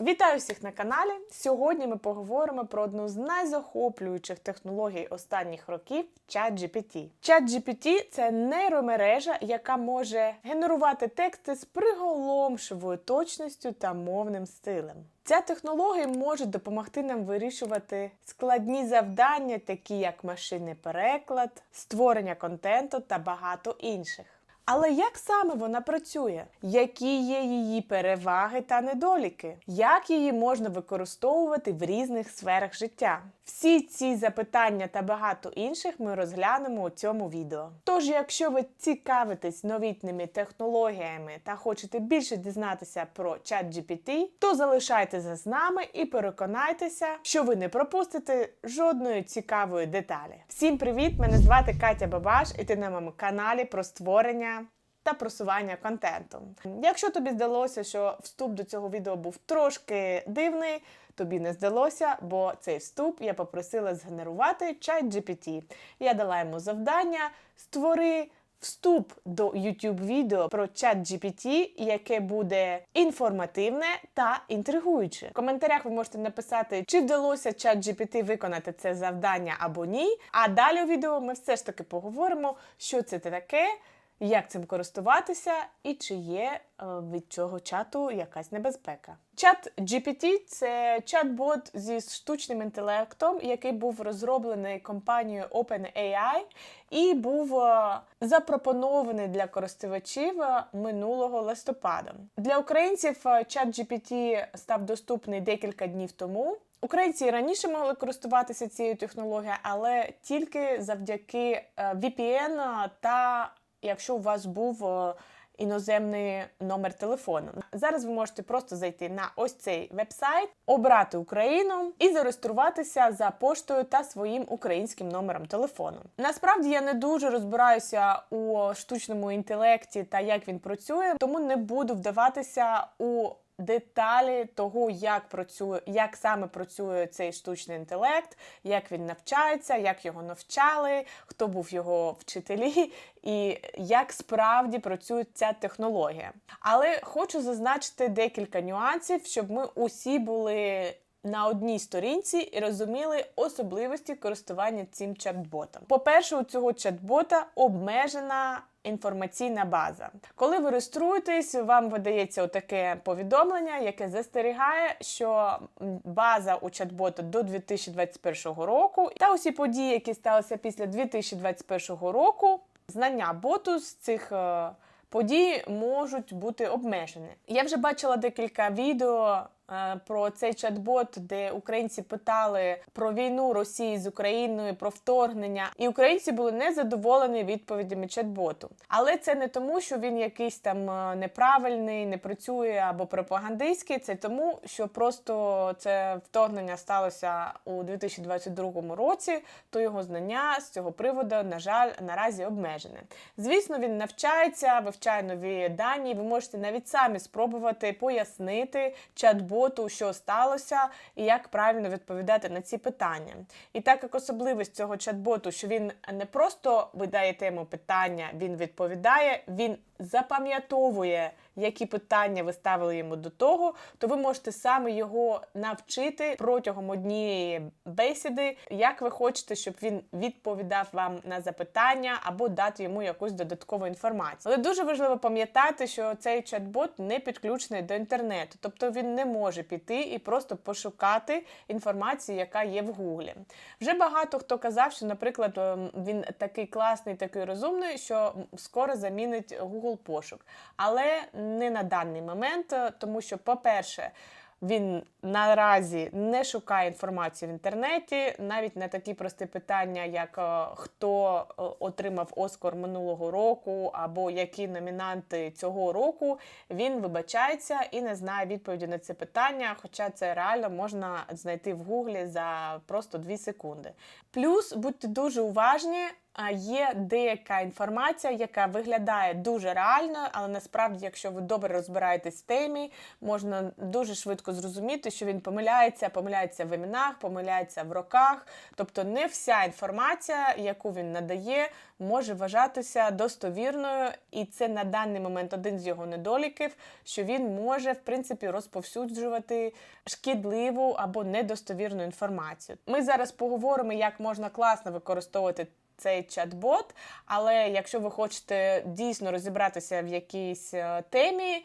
Вітаю всіх на каналі. Сьогодні ми поговоримо про одну з найзахоплюючих технологій останніх років ChatGPT. ChatGPT – це нейромережа, яка може генерувати тексти з приголомшивою точністю та мовним стилем. Ця технологія може допомогти нам вирішувати складні завдання, такі як машинний переклад, створення контенту та багато інших. Але як саме вона працює? Які є її переваги та недоліки? Як її можна використовувати в різних сферах життя? Всі ці запитання та багато інших ми розглянемо у цьому відео. Тож, якщо ви цікавитесь новітніми технологіями та хочете більше дізнатися про ChatGPT, то залишайтеся з нами і переконайтеся, що ви не пропустите жодної цікавої деталі. Всім привіт! Мене звати Катя Бабаш, і ти на моєму каналі про створення та просування контенту. Якщо тобі здалося, що вступ до цього відео був трошки дивний, тобі не здалося, бо цей вступ я попросила згенерувати ChatGPT. Я дала йому завдання створи. Вступ до YouTube відео про ChatGPT, яке буде інформативне та інтригуюче. В коментарях ви можете написати, чи вдалося ChatGPT виконати це завдання або ні. А далі у відео ми все ж таки поговоримо, що це таке, як цим користуватися і чи є е, від цього чату якась небезпека. Чат GPT – це чат-бот зі штучним інтелектом, який був розроблений компанією OpenAI і був е, запропонований для користувачів е, минулого листопада. Для українців чат GPT став доступний декілька днів тому. Українці раніше могли користуватися цією технологією, але тільки завдяки VPN та якщо у вас був е, іноземний номер телефону. Зараз ви можете просто зайти на ось цей вебсайт, обрати Україну і зареєструватися за поштою та своїм українським номером телефону. Насправді я не дуже розбираюся у штучному інтелекті та як він працює, тому не буду вдаватися у деталі того, як працює, як саме працює цей штучний інтелект, як він навчається, як його навчали, хто був його вчителі, і як справді працює ця технологія. Але хочу зазначити декілька нюансів, щоб ми усі були. На одній сторінці і розуміли особливості користування цим чат-ботом. По-перше, у цього чат-бота обмежена інформаційна база. Коли ви реєструєтесь, вам видається отаке повідомлення, яке застерігає, що база у чат-бота до 2021 року та усі події, які сталися після 2021 року, знання боту з цих. е, Події можуть бути обмежені. Я вже бачила декілька відео про цей чат-бот, де українці питали про війну Росії з Україною, про вторгнення, і українці були незадоволені відповідями чат-боту. Але це не тому, що він якийсь там е, неправильний, не працює або пропагандистський. Це тому, що просто це вторгнення сталося у 2022 році, то його знання з цього приводу, на жаль, наразі обмежене. Звісно, він навчається, вивчає нові дані. Ви можете навіть самі спробувати пояснити чат-боту, що сталося, і як правильно відповідати на ці питання. І так як особливість цього чат-боту, що він не просто видає тему питання, він відповідає, він запам'ятовує, які питання ви ставили йому до того, то ви можете саме його навчити протягом однієї бесіди, як ви хочете, щоб він відповідав вам на запитання або дати йому якусь додаткову інформацію. Але дуже важливо пам'ятати, що цей чат-бот не підключений до інтернету, тобто він не може піти і просто пошукати інформацію, яка є в Гуглі. Вже багато хто казав, що, наприклад, ем, він такий класний, такий розумний, що скоро замінить Google пошук. Але не на даний момент, е, тому що, по-перше, він наразі не шукає інформацію в інтернеті, навіть на такі прості питання, як е, хто е, отримав Оскар минулого року, або які номінанти цього року, він вибачається і не знає відповіді на це питання, хоча це реально можна знайти в гуглі за просто 2 секунди. Плюс будьте дуже уважні. Є деяка інформація, яка виглядає дуже реальною, але насправді, якщо ви добре розбираєтесь в темі, можна дуже швидко зрозуміти, що він помиляється, помиляється в іменах, помиляється в роках. Тобто, не вся інформація, яку він надає, може вважатися достовірною, і це на даний момент один з його недоліків, що він може в принципі розповсюджувати шкідливу або недостовірну інформацію. Ми зараз поговоримо, як можна класно використовувати. Цей чат-бот, але якщо ви хочете дійсно розібратися в якійсь е, темі,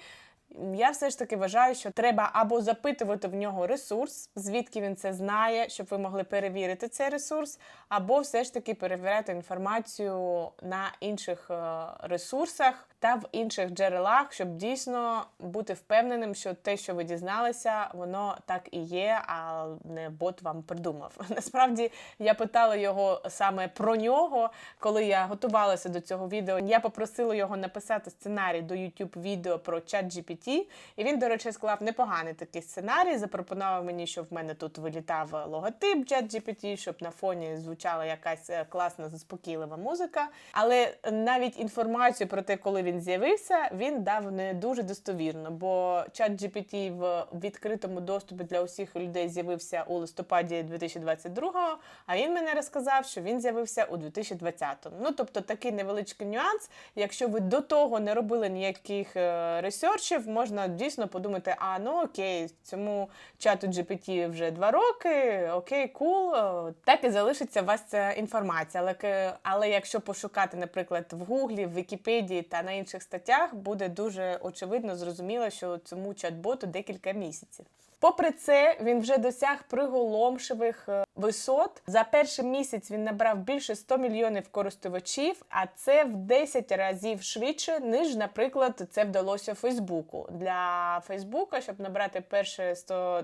я все ж таки вважаю, що треба або запитувати в нього ресурс, звідки він це знає, щоб ви могли перевірити цей ресурс, або все ж таки перевіряти інформацію на інших е, ресурсах та в інших джерелах, щоб дійсно бути впевненим, що те, що ви дізналися, воно так і є, а не бот вам придумав. Насправді я питала його саме про нього, коли я готувалася до цього відео. Я попросила його написати сценарій до YouTube відео про чат GPT, і він, до речі, склав непоганий такий сценарій. Запропонував мені, щоб в мене тут вилітав логотип чат GPT, щоб на фоні звучала якась е, класна, заспокійлива музика. Але навіть інформацію про те, коли він з'явився, він дав не дуже достовірно, бо чат GPT в відкритому доступі для усіх людей з'явився у листопаді 2022-го, а він мене розказав, що він з'явився у 2020-му. Ну тобто такий невеличкий нюанс. Якщо ви до того не робили ніяких е, ресерчів, можна дійсно подумати: а ну окей, цьому чату GPT вже два роки, окей, кул, е, так і залишиться у вас ця інформація. Але, але якщо пошукати, наприклад, в Гуглі, в Вікіпедії та на інших статтях, буде дуже очевидно зрозуміло, що цьому чат-боту декілька місяців. Попри це, він вже досяг приголомшивих е, висот. За перший місяць він набрав більше 100 мільйонів користувачів, а це в 10 разів швидше, ніж, наприклад, це вдалося Фейсбуку. Для Фейсбука, щоб набрати перші 100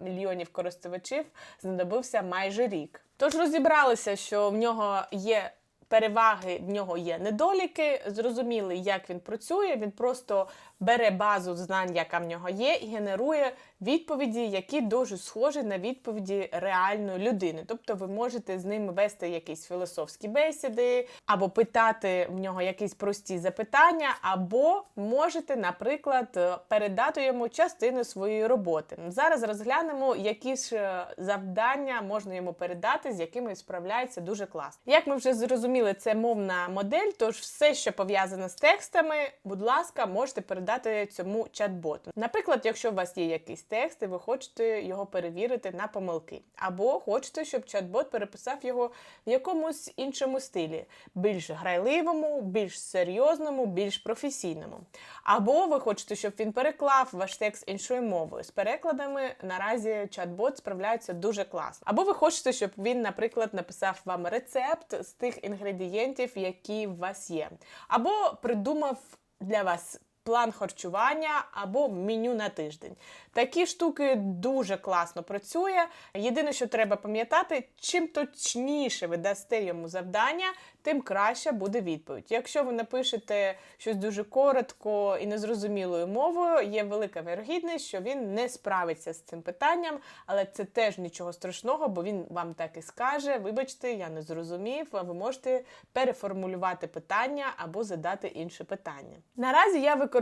мільйонів користувачів, знадобився майже рік. Тож розібралися, що в нього є. Переваги в нього є недоліки, зрозуміли, як він працює. Він просто бере базу знань, яка в нього є, і генерує відповіді, які дуже схожі на відповіді реальної людини. Тобто ви можете з ним вести якісь філософські бесіди, або питати в нього якісь прості запитання, або можете, наприклад, передати йому частину своєї роботи. Зараз розглянемо, які ж е, завдання можна йому передати, з якими справляється дуже класно. Як ми вже зрозуміли, це мовна модель, тож все, що пов'язане з текстами, будь ласка, можете передати цьому чат-боту. Наприклад, якщо у вас є якийсь текст, і ви хочете його перевірити на помилки, або хочете, щоб чат-бот переписав його в якомусь іншому стилі, більш грайливому, більш серйозному, більш професійному. Або ви хочете, щоб він переклав ваш текст іншою мовою. З перекладами наразі чат-бот справляється дуже класно. Або ви хочете, щоб він, наприклад, написав вам рецепт з тих інгредієнтів, які у вас є, або придумав для вас. План харчування або меню на тиждень. Такі штуки дуже класно працює. Єдине, що треба пам'ятати, чим точніше ви дасте йому завдання, тим краще буде відповідь. Якщо ви напишете щось дуже коротко і незрозумілою мовою, є велика вірогідність, що він не справиться з цим питанням, але це теж нічого страшного, бо він вам так і скаже: вибачте, я не зрозумів, а ви можете переформулювати питання або задати інше питання. Наразі я використовую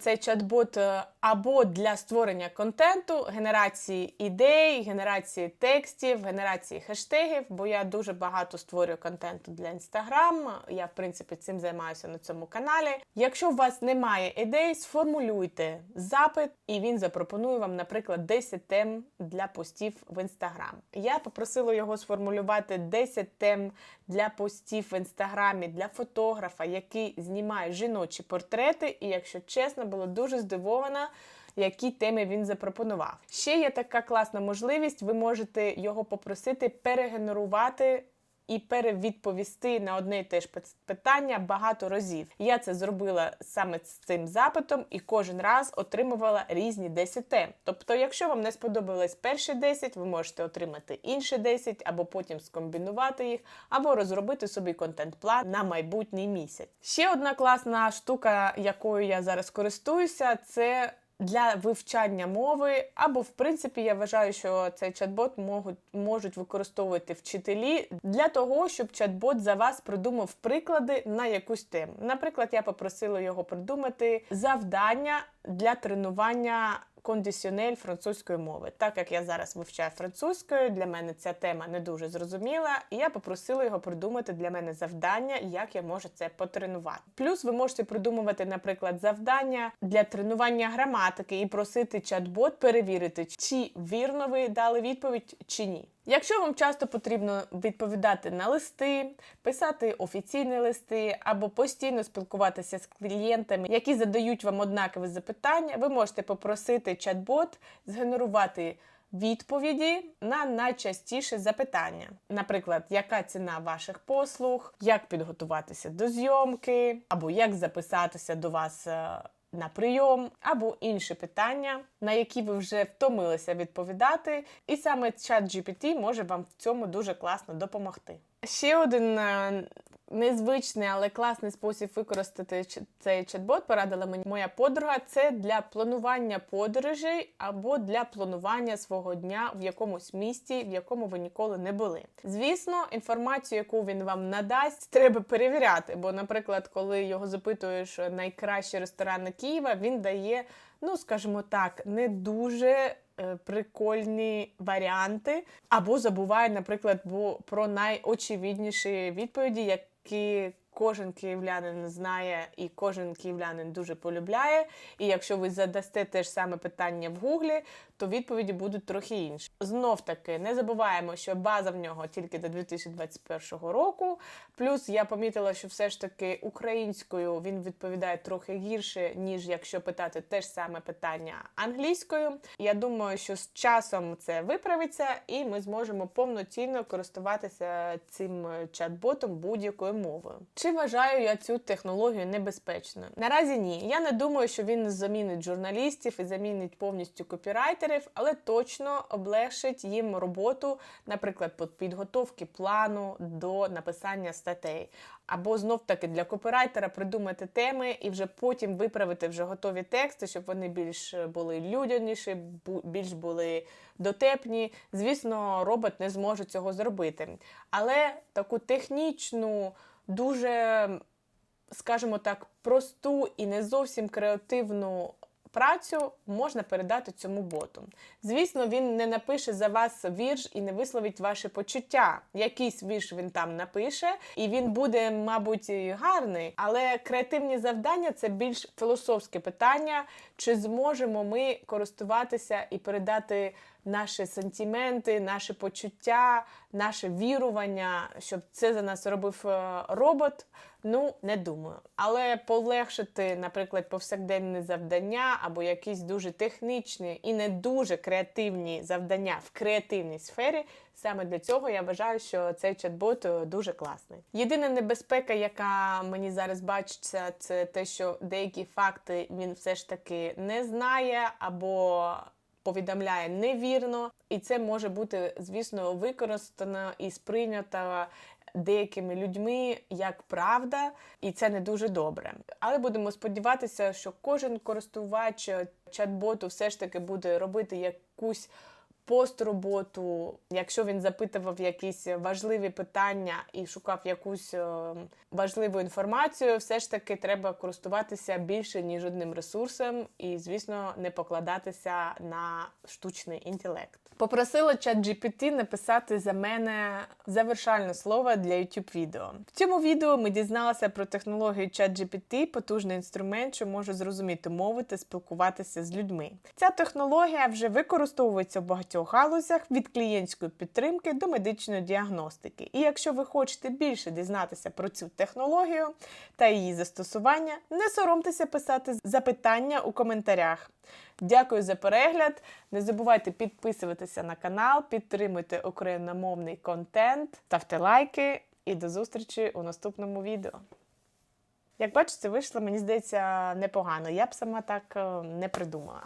цей чат-бот е, або для створення контенту, генерації ідей, генерації текстів, генерації хештегів, бо я дуже багато створюю контенту для Instagram. Я, в принципі, цим займаюся на цьому каналі. Якщо у вас немає ідей, сформулюйте запит, і він запропонує вам, наприклад, 10 тем для постів в Instagram. Я попросила його сформулювати 10 тем для постів в інстаграмі для фотографа, який знімає жіночі портрети. І, якщо чесно, була дуже здивована. Які теми він запропонував. Ще є така класна можливість, ви можете його попросити перегенерувати і перевідповісти на одне і те ж питання багато разів. Я це зробила саме з цим запитом і кожен раз отримувала різні 10 тем. Тобто, якщо вам не сподобались перші 10, ви можете отримати інші 10, або потім скомбінувати їх, або розробити собі контент-план на майбутній місяць. Ще одна класна штука, якою я зараз користуюся, це для вивчання мови, або в принципі я вважаю, що цей чат-бот можуть, можуть використовувати вчителі для того, щоб чат-бот за вас придумав приклади на якусь тему. Наприклад, я попросила його придумати завдання для тренування кондиціонель французької мови. Так як я зараз вивчаю французькою, для мене ця тема не дуже зрозуміла, і я попросила його придумати для мене завдання, як я можу це потренувати. Плюс ви можете придумувати, наприклад, завдання для тренування граматики і просити чат-бот перевірити, чи вірно ви дали відповідь чи ні. Якщо вам часто потрібно відповідати на листи, писати офіційні листи або постійно спілкуватися з клієнтами, які задають вам однакові запитання, ви можете попросити чат-бот згенерувати відповіді на найчастіше запитання. Наприклад, яка ціна ваших послуг, як підготуватися до зйомки, або як записатися до вас. На прийом або інші питання, на які ви вже втомилися відповідати, і саме чат GPT може вам в цьому дуже класно допомогти. Ще один е, незвичний, але класний спосіб використати цей чат-бот порадила мені моя подруга. Це для планування подорожей або для планування свого дня в якомусь місті, в якому ви ніколи не були. Звісно, інформацію, яку він вам надасть, треба перевіряти. Бо, наприклад, коли його запитуєш найкращі ресторани Києва, він дає, ну скажімо так, не дуже прикольні варіанти, або забуває, наприклад, про найочевидніші відповіді, які кожен київлянин знає і кожен київлянин дуже полюбляє. І якщо ви задасте те ж саме питання в гуглі, то відповіді будуть трохи інші. Знов таки не забуваємо, що база в нього тільки до 2021 року. Плюс я помітила, що все ж таки українською він відповідає трохи гірше, ніж якщо питати те ж саме питання англійською. Я думаю, що з часом це виправиться, і ми зможемо повноцінно користуватися цим чат-ботом будь-якою мовою. Чи вважаю я цю технологію небезпечною? Наразі ні. Я не думаю, що він замінить журналістів і замінить повністю копірайтерів, але точно облегшить їм роботу, наприклад, підготовки плану до написання статей. Або знов таки для копірайтера придумати теми і вже потім виправити вже готові тексти, щоб вони більш були людяніші, більш були дотепні. Звісно, робот не зможе цього зробити. Але таку технічну, дуже, скажімо так, просту і не зовсім креативну працю можна передати цьому боту. Звісно, він не напише за вас вірш і не висловить ваші почуття. Якийсь вірш він там напише, і він буде, мабуть, гарний. Але креативні завдання це більш філософське питання, чи зможемо ми користуватися і передати наші сентименти, наші почуття, наше вірування, щоб це за нас робив е, робот. Ну, не думаю. Але полегшити, наприклад, повсякденні завдання або якісь дуже технічні і не дуже креативні завдання в креативній сфері. Саме для цього я вважаю, що цей чат-бот е, дуже класний. Єдина небезпека, яка мені зараз бачиться, це те, що деякі факти він все ж таки не знає або повідомляє невірно, і це може бути, звісно, використано і сприйнято деякими людьми як правда, і це не дуже добре. Але будемо сподіватися, що кожен користувач чат-боту все ж таки буде робити якусь построботу, якщо він запитував якісь важливі питання і шукав якусь е, важливу інформацію, все ж таки треба користуватися більше ніж одним ресурсом, і, звісно, не покладатися на штучний інтелект. Попросила чат GPT написати за мене завершальне слово для YouTube відео. В цьому відео ми дізналися про технологію чат GPT, потужний інструмент, що може зрозуміти мови та спілкуватися з людьми. Ця технологія вже використовується в багатьох галузях від клієнтської підтримки до медичної діагностики. І якщо ви хочете більше дізнатися про цю технологію та її застосування, не соромтеся писати запитання у коментарях. Дякую за перегляд. Не забувайте підписуватися на канал, підтримуйте україномовний контент, ставте лайки і до зустрічі у наступному відео. Як бачите, вийшло, мені здається, непогано. Я б сама так е, не придумала.